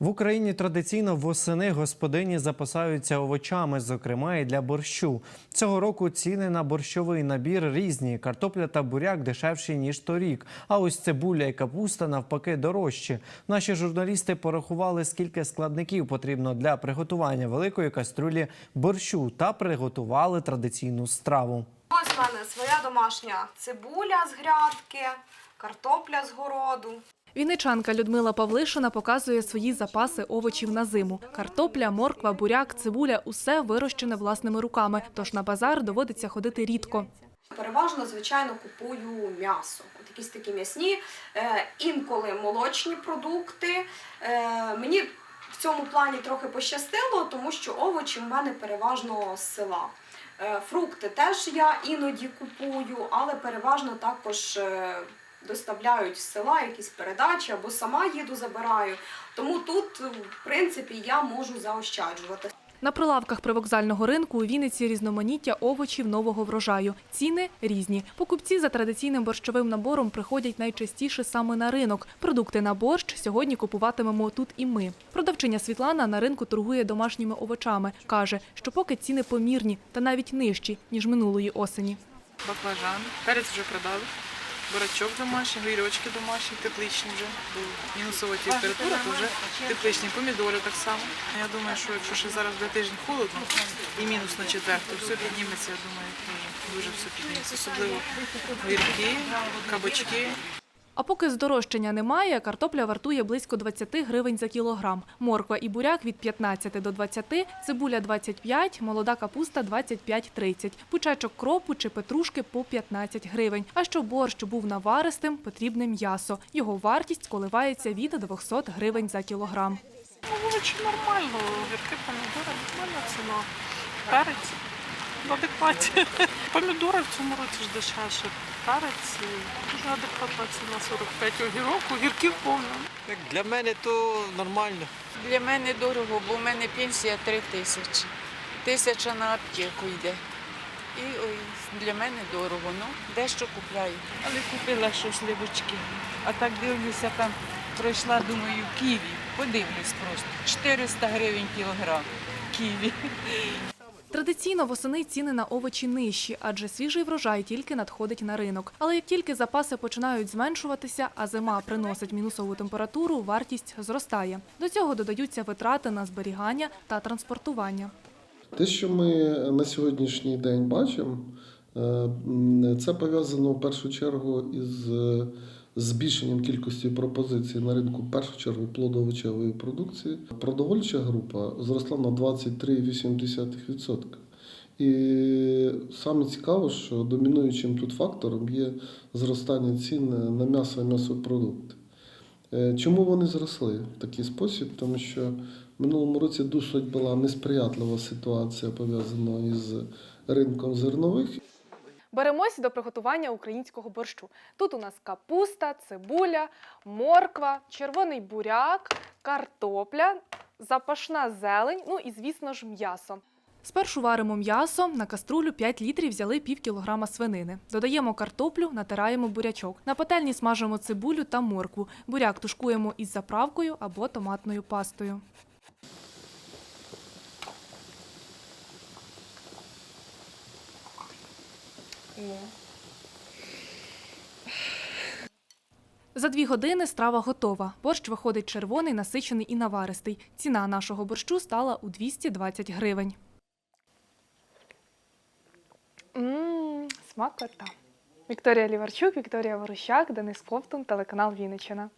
В Україні традиційно восени господині запасаються овочами, зокрема і для борщу. Цього року ціни на борщовий набір різні. Картопля та буряк дешевші ніж торік. А ось цибуля і капуста навпаки дорожчі. Наші журналісти порахували, скільки складників потрібно для приготування великої каструлі борщу та приготували традиційну страву. Ось в мене своя домашня цибуля з грядки, картопля з городу. Вінничанка Людмила Павлишина показує свої запаси овочів на зиму. Картопля, морква, буряк, цибуля – усе вирощене власними руками, тож на базар доводиться ходити рідко. Переважно, звичайно, купую м'ясо. От якісь такі м'ясні, е, інколи молочні продукти. Е, мені в цьому плані трохи пощастило, тому що овочі в мене переважно з села. Е, фрукти теж я іноді купую, але переважно також доставляють з села якісь передачі або сама їду забираю. Тому тут, в принципі, я можу заощаджувати. На прилавках привокзального ринку у Вінниці різноманіття овочів нового врожаю. Ціни різні. Покупці за традиційним борщовим набором приходять найчастіше саме на ринок. Продукти на борщ сьогодні купуватимемо тут і ми. Продавчиня Світлана на ринку торгує домашніми овочами. Каже, що поки ціни помірні та навіть нижчі, ніж минулої осені. баклажан, перець вже продали, бурачок домашній, грильочки домашні, тепличні вже, бо мінусова температура, то вже тепличні, помідори так само. Я думаю, що якщо ще зараз буде тиждень холодно і мінус на четвер, то все підніметься, я думаю, дуже, дуже все підніметься. Особливо гірки, кабачки. А поки здорожчання немає, картопля вартує близько 20 гривень за кілограм. Морква і буряк від 15 до 20, цибуля 25, молода капуста 25-30, пучачок кропу чи петрушки по 15 гривень. А щоб борщ був наваристим, потрібне м'ясо. Його вартість коливається від 200 гривень за кілограм. Ну, овочі нормально, гірки, помідори, нормальна ціна. Перець в адекваті. Помідори в цьому році ж дешевше. Перець дуже адекватна ціна 45 огірок, огірків повно. Для мене то нормально. Для мене дорого, бо в мене пенсія 3 тисячі. Тисяча на аптеку йде. І ой, для мене дорого. Ну, дещо купляю. Але купила що сливочки. А так дивлюся, там пройшла, думаю, ківі. Подивлюсь просто. 400 гривень кілограм. Ківі. Традиційно восени ціни на овочі нижчі, адже свіжий врожай тільки надходить на ринок. Але як тільки запаси починають зменшуватися, а зима приносить мінусову температуру, вартість зростає. До цього додаються витрати на зберігання та транспортування. Те, що ми на сьогоднішній день бачимо, це пов'язано в першу чергу із е, збільшенням кількості пропозицій на ринку, в першу чергу плодово-овочевої продукції. Продовольча група зросла на 23,8%. І саме цікаво, що домінуючим тут фактором є зростання цін на м'ясо і м'ясопродукти. Е, Чому вони зросли в такий спосіб? Тому що в минулому році досить була несприятлива ситуація пов'язана із ринком зернових. Беремося до приготування українського борщу. Тут у нас капуста, цибуля, морква, червоний буряк, картопля, запашна зелень, ну і, звісно ж, м'ясо. Спершу варимо м'ясо, на каструлю 5 літрів взяли пів кілограма свинини. Додаємо картоплю, натираємо бурячок. На пательні смажимо цибулю та моркву. Буряк тушкуємо із заправкою або томатною пастою. За дві години страва готова. Борщ виходить червоний, насичений і наваристий. Ціна нашого борщу стала у 220 гривень. Ммм, смакота. Вікторія Ліварчук, Вікторія Ворощак, Денис Ковтун, телеканал Вінниччина.